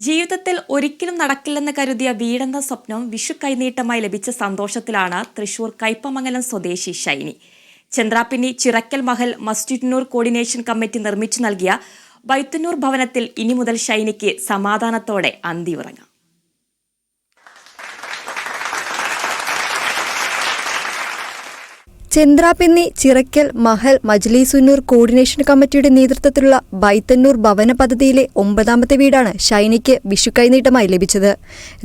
ജീവിതത്തിൽ ഒരിക്കലും നടക്കില്ലെന്ന് കരുതിയ വീടെന്ന സ്വപ്നം വിഷു കൈനീട്ടമായി ലഭിച്ച സന്തോഷത്തിലാണ് തൃശൂർ കൈപ്പമംഗലം സ്വദേശി ഷൈനി. ചന്ദ്രാപ്പിന്നി ചിറക്കൽ മഹൽ മസ്ജിദ്നൂർ കോർഡിനേഷൻ കമ്മിറ്റി നിർമ്മിച്ചു നൽകിയ വൈത്തന്നൂർ ഭവനത്തിൽ ഇനി മുതൽ ഷൈനിക്ക് സമാധാനത്തോടെ അന്തിയുറങ്ങാം. ചന്ദ്രാപിന്നി ചിറക്കൽ മഹൽ മജ്ലിസുന്നൂർ കോർഡിനേഷൻ കമ്മിറ്റിയുടെ നേതൃത്വത്തിലുള്ള ബൈത്തന്നൂർ ഭവന പദ്ധതിയിലെ ഒമ്പതാമത്തെ വീടാണ് ഷൈനിക്ക് വിഷു കൈനീട്ടമായി ലഭിച്ചത്.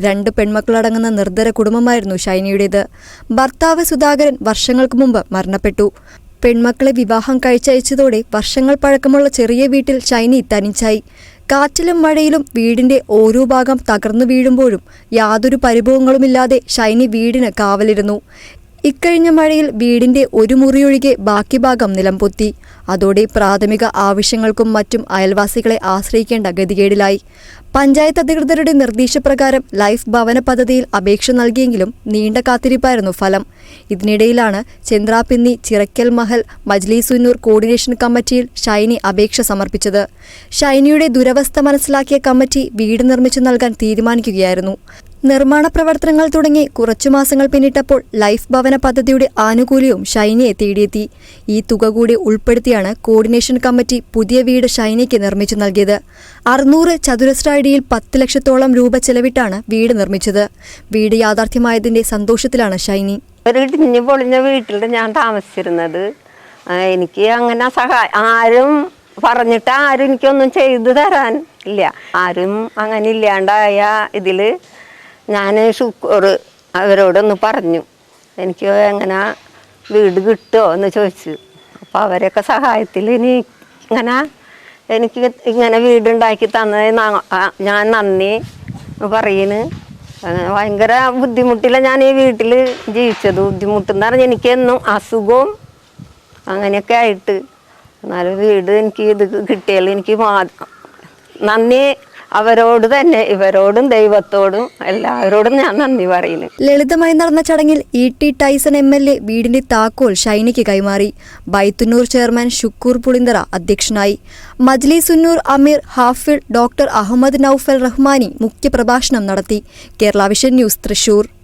രണ്ട് പെൺമക്കളടങ്ങുന്ന നിർദ്ധര കുടുംബമായിരുന്നു ഷൈനിയുടേത്. ഭർത്താവ് സുധാകരൻ വർഷങ്ങൾക്ക് മുമ്പ് മരണപ്പെട്ടു. പെൺമക്കളെ വിവാഹം കഴിച്ചയച്ചതോടെ വർഷങ്ങൾ പഴക്കമുള്ള ചെറിയ വീട്ടിൽ ഷൈനി തനിച്ചായി. കാറ്റിലും മഴയിലും വീടിന്റെ ഓരോ ഭാഗം തകർന്നു വീഴുമ്പോഴും യാതൊരു പരിഭവങ്ങളുമില്ലാതെ ഷൈനി വീടിന് കാവലിരുന്നു. ഇക്കഴിഞ്ഞ മഴയിൽ വീടിന്റെ ഒരു മുറിയൊഴികെ ബാക്കി ഭാഗം നിലംപൊത്തി അതോടെ പ്രാഥമിക ആവശ്യങ്ങൾക്കും മറ്റും അയൽവാസികളെ ആശ്രയിക്കേണ്ട ഗതികേടിലായി. പഞ്ചായത്ത് അധികൃതരുടെ നിർദ്ദേശപ്രകാരം ലൈഫ് ഭവന പദ്ധതിയിൽ അപേക്ഷ നൽകിയെങ്കിലും നീണ്ട കാത്തിരിപ്പായിരുന്നു ഫലം. ഇതിനിടയിലാണ് ചന്ദ്രാപിന്നി ചിറക്കൽ മഹൽ മജ്ലിസുന്നൂർ കോർഡിനേഷൻ കമ്മിറ്റിയിൽ ഷൈനി അപേക്ഷ സമർപ്പിച്ചത്. ഷൈനിയുടെ ദുരവസ്ഥ മനസ്സിലാക്കിയ കമ്മിറ്റി വീട് നിർമ്മിച്ചു നൽകാൻ തീരുമാനിക്കുകയായിരുന്നു. നിർമ്മാണ പ്രവർത്തനങ്ങൾ തുടങ്ങി കുറച്ചു മാസങ്ങൾ പിന്നിട്ടപ്പോൾ ലൈഫ് ഭവന പദ്ധതിയുടെ ആനുകൂല്യവും ഷൈനിയെ തേടിയെത്തി. ഈ തുക കൂടി ഉൾപ്പെടുത്തിയാണ് കോർഡിനേഷൻ കമ്മിറ്റി പുതിയ വീട് ഷൈനിക്ക് നിർമ്മിച്ചു നൽകിയത്. അറുന്നൂറ് ചതുരശ്ര അടിയിൽ പത്ത് ലക്ഷത്തോളം രൂപ ചെലവിട്ടാണ് വീട് നിർമ്മിച്ചത്. വീട് യാഥാർത്ഥ്യമായതിന്റെ സന്തോഷത്തിലാണ് ഷൈനി. പൊളിഞ്ഞ വീട്ടിൽ ഞാൻ താമസിച്ചിരുന്നത്. എനിക്ക് അങ്ങനെ ആരും പറഞ്ഞിട്ട് ആരും എനിക്കൊന്നും ചെയ്തു തരാൻ ഇല്ല. ആരും അങ്ങനെ ഇല്ലാണ്ടായ ഇതിൽ ഞാൻ ഷുക്കൂർ അവരോടൊന്ന് പറഞ്ഞു. എനിക്ക് എങ്ങനെ വീട് കിട്ടുമോ എന്ന് ചോദിച്ചു. അപ്പോൾ അവരൊക്കെ സഹായത്തിൽ ഇനി ഇങ്ങനെ എനിക്ക് ഇങ്ങനെ വീടുണ്ടാക്കി തന്നത് ഞാൻ നന്ദി പറയുന്നു ഭയങ്കര ബുദ്ധിമുട്ടില്ല ഞാൻ ഈ വീട്ടിൽ ജീവിച്ചത്. ബുദ്ധിമുട്ടെന്ന് പറഞ്ഞാൽ എനിക്കെന്നും അസുഖവും അങ്ങനെയൊക്കെ ആയിട്ട്. എന്നാലും വീട് എനിക്ക് ഇത് കിട്ടിയാൽ എനിക്ക് നന്ദി അവരോട് തന്നെ ഇവരോടും ദൈവത്തോടും എല്ലാവരോടും ഞാൻ നന്ദി പറയുന്നു. ലളിതമായി നടന്ന ചടങ്ങിൽ E T Tyson M L A വീടിന്റെ താക്കോൽ ഷൈനിക്ക് കൈമാറി. ബൈത്തുന്നൂർ ചെയർമാൻ ഷുക്കൂർ പുളിന്തറ അധ്യക്ഷനായി. മജ്ലിസുന്നൂർ അമീർ ഹാഫിൾ ഡോക്ടർ അഹമ്മദ് നൌഫൽ റഹ്മാനി മുഖ്യപ്രഭാഷണം നടത്തി. Kerala vision news Thrissur.